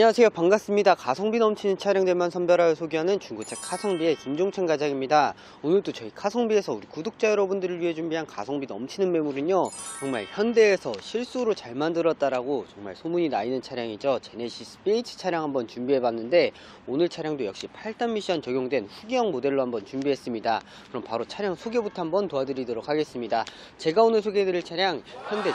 안녕하세요. 반갑습니다. 가성비 넘치는 차량들만 선별하여 소개하는 중고차 카성비의 김종천 과장입니다. 오늘도 저희 카성비에서 우리 구독자 여러분들을 위해 준비한 가성비 넘치는 매물은요 정말 현대에서 실수로 잘 만들었다라고 정말 소문이 나 있는 차량이죠. 제네시스 BH 차량 한번 준비해 봤는데 오늘 차량도 역시 8단 미션 적용된 후기형 모델로 한번 준비했습니다. 그럼 바로 차량 소개부터 한번 도와드리도록 하겠습니다. 제가 오늘 소개해드릴 차량 현대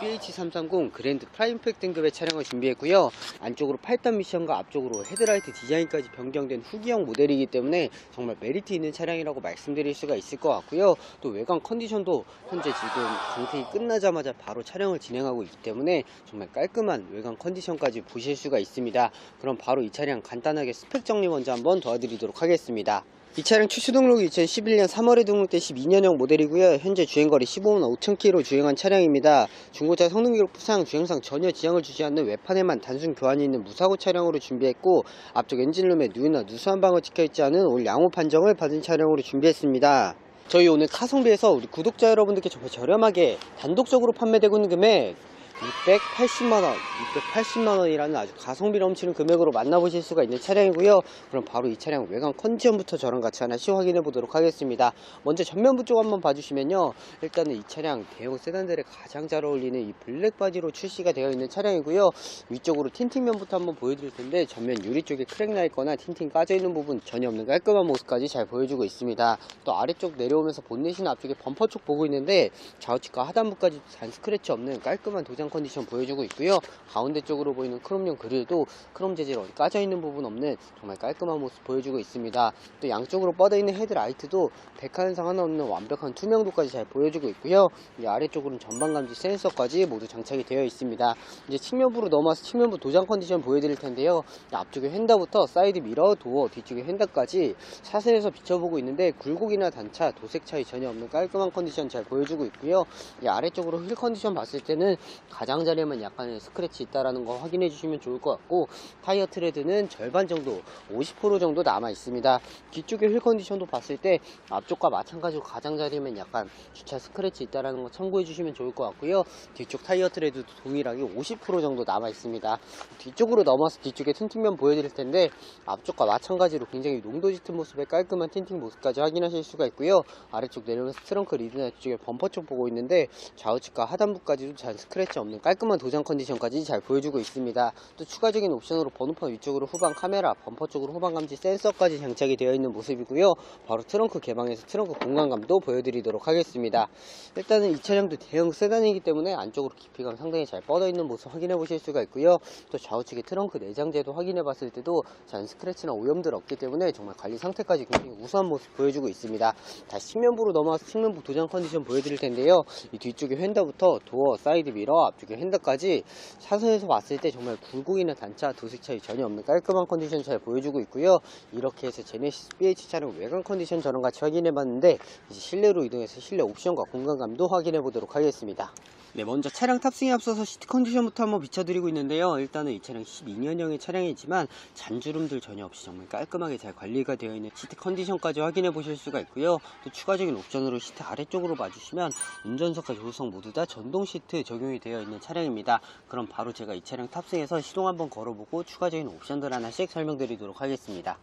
제네시스 BH330 그랜드 프라임팩 등급의 차량을 준비했고요. 안쪽 으로 8단 미션과 앞쪽으로 헤드라이트 디자인까지 변경된 후기형 모델이기 때문에 정말 메리트 있는 차량이라고 말씀드릴 수가 있을 것 같고요. 또 외관 컨디션도 현재 지금 강택이 끝나자마자 바로 촬영을 진행하고 있기 때문에 정말 깔끔한 외관 컨디션까지 보실 수가 있습니다. 그럼 바로 이 차량 간단하게 스펙 정리 먼저 한번 도와드리도록 하겠습니다. 이 차량 출시 등록이 2011년 3월에 등록된 12년형 모델이고요. 현재 주행거리 15만 5천 킬로 주행한 차량입니다. 중고차 성능 기록부상 주행상 전혀 지장을 주지 않는 외판에만 단순 교환이 있는 무사고 차량으로 준비했고 앞쪽 엔진룸에 누유나 누수 한 방울 찍혀있지 않은 올 양호 판정을 받은 차량으로 준비했습니다. 저희 오늘 카송비에서 우리 구독자 여러분들께 정말 저렴하게 단독적으로 판매되고 있는 금액 680만원, 680만원이라는 아주 가성비 넘치는 금액으로 만나보실 수가 있는 차량이고요. 그럼 바로 이 차량 외관 컨디션부터 저랑 같이 하나씩 확인해 보도록 하겠습니다. 먼저 전면부 쪽 한번 봐주시면요. 일단은 이 차량 대형 세단들에 가장 잘 어울리는 이 블랙 바디로 출시가 되어 있는 차량이고요. 위쪽으로 틴팅면부터 한번 보여드릴 텐데 전면 유리 쪽에 크랙 나 있거나 틴팅 까져 있는 부분 전혀 없는 깔끔한 모습까지 잘 보여주고 있습니다. 또 아래쪽 내려오면서 본넷이나 앞쪽에 범퍼 쪽 보고 있는데 좌우측과 하단부까지 잔 스크래치 없는 깔끔한 도장 컨디션 보여주고 있고요. 가운데 쪽으로 보이는 크롬용 그릴도 크롬 재질 어디 까져 있는 부분 없는 정말 깔끔한 모습 보여주고 있습니다. 또 양쪽으로 뻗어 있는 헤드라이트도 백화현상 하나 없는 완벽한 투명도까지 잘 보여주고 있고요. 이 아래쪽으로는 전방 감지 센서까지 모두 장착이 되어 있습니다. 이제 측면부로 넘어와서 측면부 도장 컨디션 보여드릴 텐데요. 앞쪽에 휀다부터 사이드 미러, 도어, 뒤쪽에 휀다까지 차선에서 비춰보고 있는데 굴곡이나 단차, 도색 차이 전혀 없는 깔끔한 컨디션 잘 보여주고 있고요. 이 아래쪽으로 휠 컨디션 봤을 때는 가장자리에만 약간의 스크래치 있다라는 거 확인해 주시면 좋을 것 같고 타이어 트레드는 절반 정도 50% 정도 남아 있습니다. 뒤쪽에 휠 컨디션도 봤을 때 앞쪽과 마찬가지로 가장자리에만 약간 주차 스크래치 있다라는 거 참고해 주시면 좋을 것 같고요. 뒤쪽 타이어 트레드도 동일하게 50% 정도 남아 있습니다. 뒤쪽으로 넘어서 뒤쪽에 틴팅면 보여드릴 텐데 앞쪽과 마찬가지로 굉장히 농도 짙은 모습의 깔끔한 틴팅 모습까지 확인하실 수가 있고요. 아래쪽 내려오면서 트렁크 리드나 뒤쪽에 범퍼 쪽 보고 있는데 좌우측과 하단부까지도 잘 스크래치 없는 깔끔한 도장 컨디션까지 잘 보여주고 있습니다. 또 추가적인 옵션으로 번호판 위쪽으로 후방 카메라, 범퍼 쪽으로 후방 감지 센서까지 장착이 되어 있는 모습이고요. 바로 트렁크 개방에서 트렁크 공간감도 보여드리도록 하겠습니다. 일단은 이 차량도 대형 세단이기 때문에 안쪽으로 깊이감 상당히 잘 뻗어 있는 모습 확인해 보실 수가 있고요. 또 좌우측에 트렁크 내장재도 확인해 봤을 때도 잔 스크래치나 오염들 없기 때문에 정말 관리 상태까지 굉장히 우수한 모습 보여주고 있습니다. 다시 측면부로 넘어와서 측면부 도장 컨디션 보여드릴 텐데요. 이 뒤쪽에 휀다부터 도어, 사이드 미러, 앞쪽에 핸드까지 차선에서 봤을 때 정말 굴곡이나 단차, 도색 차이 전혀 없는 깔끔한 컨디션 잘 보여주고 있고요. 이렇게 해서 제네시스 BH 차량 외관 컨디션 저랑 같이 확인해 봤는데 이제 실내로 이동해서 실내 옵션과 공간감도 확인해 보도록 하겠습니다. 네, 먼저 차량 탑승에 앞서서 시트 컨디션부터 한번 비춰드리고 있는데요. 일단은 이 차량 12년형의 차량이지만 잔주름들 전혀 없이 정말 깔끔하게 잘 관리가 되어 있는 시트 컨디션까지 확인해 보실 수가 있고요. 또 추가적인 옵션으로 시트 아래쪽으로 봐주시면 운전석과 조수석 모두 다 전동 시트 적용이 되어 있는 차량입니다. 그럼 바로 제가 이 차량 탑승해서 시동 한번 걸어보고 추가적인 옵션들 하나씩 설명드리도록 하겠습니다.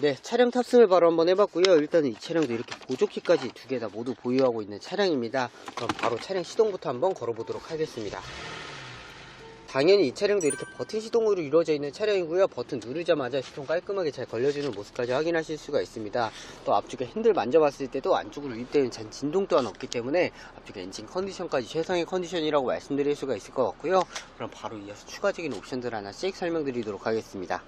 네, 차량 탑승을 바로 한번 해봤고요. 일단은 이 차량도 이렇게 보조키까지 두 개 다 모두 보유하고 있는 차량입니다. 그럼 바로 차량 시동부터 한번 걸어보도록 하겠습니다. 당연히 이 차량도 이렇게 버튼 시동으로 이루어져 있는 차량이고요. 버튼 누르자마자 시동 깔끔하게 잘 걸려주는 모습까지 확인하실 수가 있습니다. 또 앞쪽에 핸들 만져봤을 때도 안쪽으로 유입되는 잔 진동 또한 없기 때문에 앞쪽에 엔진 컨디션까지 최상의 컨디션이라고 말씀드릴 수가 있을 것 같고요. 그럼 바로 이어서 추가적인 옵션들 하나씩 설명드리도록 하겠습니다.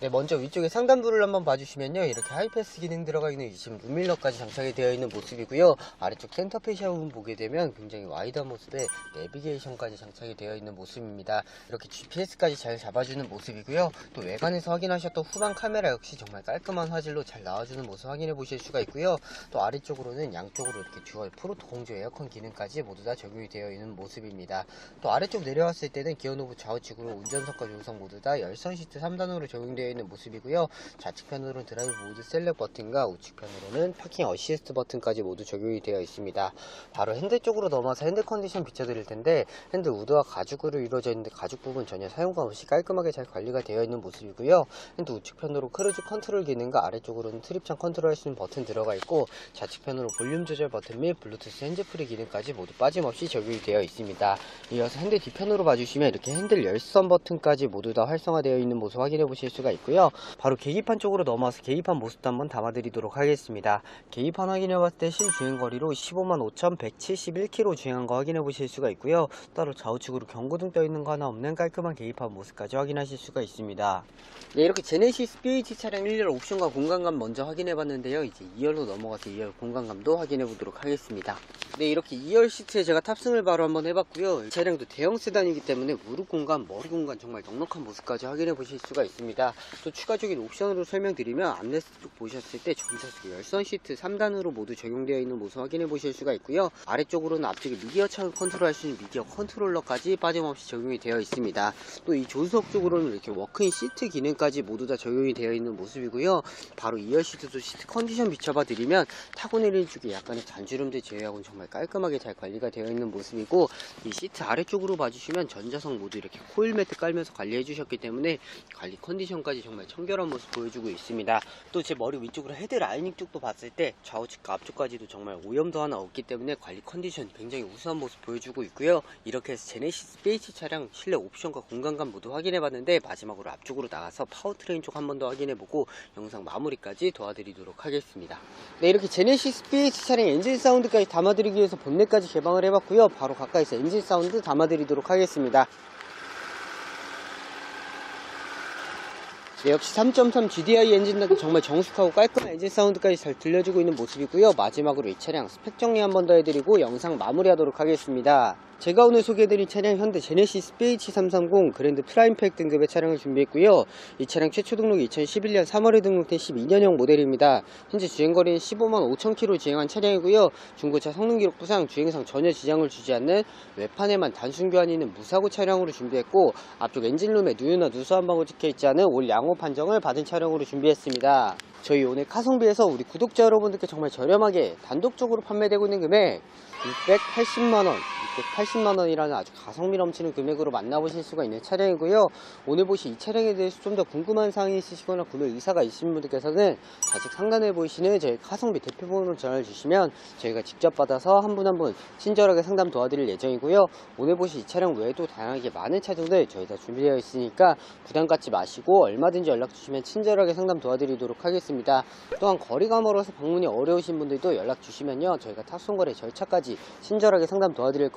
네, 먼저 위쪽에 상단부를 한번 봐주시면요. 이렇게 하이패스 기능 들어가 있는 지금 룸밀러까지 장착이 되어 있는 모습이고요. 아래쪽 센터페시아 부분 보게 되면 굉장히 와이드한 모습의 내비게이션까지 장착이 되어 있는 모습입니다. 이렇게 GPS까지 잘 잡아주는 모습이고요. 또 외관에서 확인하셨던 후방 카메라 역시 정말 깔끔한 화질로 잘 나와주는 모습 확인해 보실 수가 있고요. 또 아래쪽으로는 양쪽으로 이렇게 듀얼 프로토 공조 에어컨 기능까지 모두 다 적용이 되어 있는 모습입니다. 또 아래쪽 내려왔을 때는 기어 노브 좌우측으로 운전석과 조수석 모두 다 열선 시트 3단으로 적용되어 있는 모습이고요. 좌측편으로는 드라이브 모드 셀렉 버튼과 우측편으로는 파킹 어시스트 버튼까지 모두 적용이 되어 있습니다. 바로 핸들 쪽으로 넘어서 핸들 컨디션 비춰드릴 텐데 핸들 우드와 가죽으로 이루어져 있는데 가죽 부분 전혀 사용감 없이 깔끔하게 잘 관리가 되어 있는 모습이고요. 핸들 우측편으로 크루즈 컨트롤 기능과 아래쪽으로는 트립창 컨트롤 할 수 있는 버튼 들어가 있고 좌측편으로 볼륨 조절 버튼 및 블루투스 핸즈프리 기능까지 모두 빠짐없이 적용이 되어 있습니다. 이어서 핸들 뒤편으로 봐주시면 이렇게 핸들 열선 버튼까지 모두 다 활성화되어 있는 모습 확인해 보실 수가 있고요. 바로 계기판 쪽으로 넘어와서 계기판 모습도 한번 담아 드리도록 하겠습니다. 계기판 확인해 봤을 때 실주행거리로 15만 5,171km 주행한 거 확인해 보실 수가 있고요. 따로 좌우측으로 경고등 떠 있는 거 하나 없는 깔끔한 계기판 모습까지 확인하실 수가 있습니다. 네, 이렇게 제네시스 PH 차량 1열 옵션과 공간감 먼저 확인해 봤는데요. 이제 2열로 넘어가서 2열 공간감도 확인해 보도록 하겠습니다. 네, 이렇게 2열 시트에 제가 탑승을 바로 한번 해봤고요. 이 차량도 대형 세단이기 때문에 무릎 공간, 머리 공간 정말 넉넉한 모습까지 확인해 보실 수가 있습니다. 또 추가적인 옵션으로 설명드리면 암레스트 쪽 보셨을 때 전자석 열선 시트 3단으로 모두 적용되어 있는 모습 확인해 보실 수가 있고요. 아래쪽으로는 앞쪽에 미디어 창을 컨트롤 할 수 있는 미디어 컨트롤러까지 빠짐없이 적용이 되어 있습니다. 또 이 조수석 쪽으로는 이렇게 워크인 시트 기능까지 모두 다 적용이 되어 있는 모습이고요. 바로 2열 시트도 시트 컨디션 비춰봐 드리면 타고 내리는 쪽에 약간의 잔주름들 제외하고는 정말 깔끔하게 잘 관리가 되어 있는 모습이고 이 시트 아래쪽으로 봐주시면 전자석 모두 이렇게 코일 매트 깔면서 관리해 주셨기 때문에 관리 컨디션까지 정말 청결한 모습 보여주고 있습니다. 또 제 머리 위쪽으로 헤드 라이닝 쪽도 봤을 때 좌우측과 앞쪽까지도 정말 오염도 하나 없기 때문에 관리 컨디션 굉장히 우수한 모습 보여주고 있고요. 이렇게 해서 제네시스 베이치 차량 실내 옵션과 공간감 모두 확인해 봤는데 마지막으로 앞쪽으로 나가서 파워트레인 쪽 한 번 더 확인해 보고 영상 마무리까지 도와드리도록 하겠습니다. 네 이렇게 제네시스 PH 차량 엔진 사운드까지 담아드리기 위해서 본넷까지 개방을 해봤고요 바로 가까이서 엔진 사운드 담아드리도록 하겠습니다 네, 역시 3.3 GDI 엔진답게 정말 정숙하고 깔끔한 엔진 사운드까지 잘 들려주고 있는 모습이고요 마지막으로 이 차량 스펙 정리 한 번 더 해드리고 영상 마무리하도록 하겠습니다 제가 오늘 소개해드린 차량 현대 제네시스 PH330 그랜드 프라임팩 등급의 차량을 준비했고요. 이 차량 최초 등록이 2011년 3월에 등록된 12년형 모델입니다. 현재 주행거리는 15만 5천 km 주행한 차량이고요. 중고차 성능 기록 부상 주행상 전혀 지장을 주지 않는 외판에만 단순 교환이 있는 무사고 차량으로 준비했고 앞쪽 엔진룸에 누유나 누수 한 방울 찍혀 있지 않은 올 양호 판정을 받은 차량으로 준비했습니다. 저희 오늘 카송비에서 우리 구독자 여러분들께 정말 저렴하게 단독적으로 판매되고 있는 금액 680만원 680만원이라는 아주 가성비 넘치는 금액으로 만나보실 수가 있는 차량이고요. 오늘 보신 이 차량에 대해서 좀 더 궁금한 사항이 있으시거나 구매 의사가 있으신 분들께서는 좌측 상단에 보이시는 저희 카송비 대표번호로 전화를 주시면 저희가 직접 받아서 한 분 한 분 친절하게 상담 도와드릴 예정이고요. 오늘 보신 이 차량 외에도 다양하게 많은 차종들 저희 다 준비되어 있으니까 부담 갖지 마시고 얼마든지 연락 주시면 친절하게 상담 도와드리도록 하겠습니다. 또한 거리가 멀어서 방문이 어려우신 분들도 연락 주시면요. 저희가 탑승거래 절차까지 친절하게 상담 도와드릴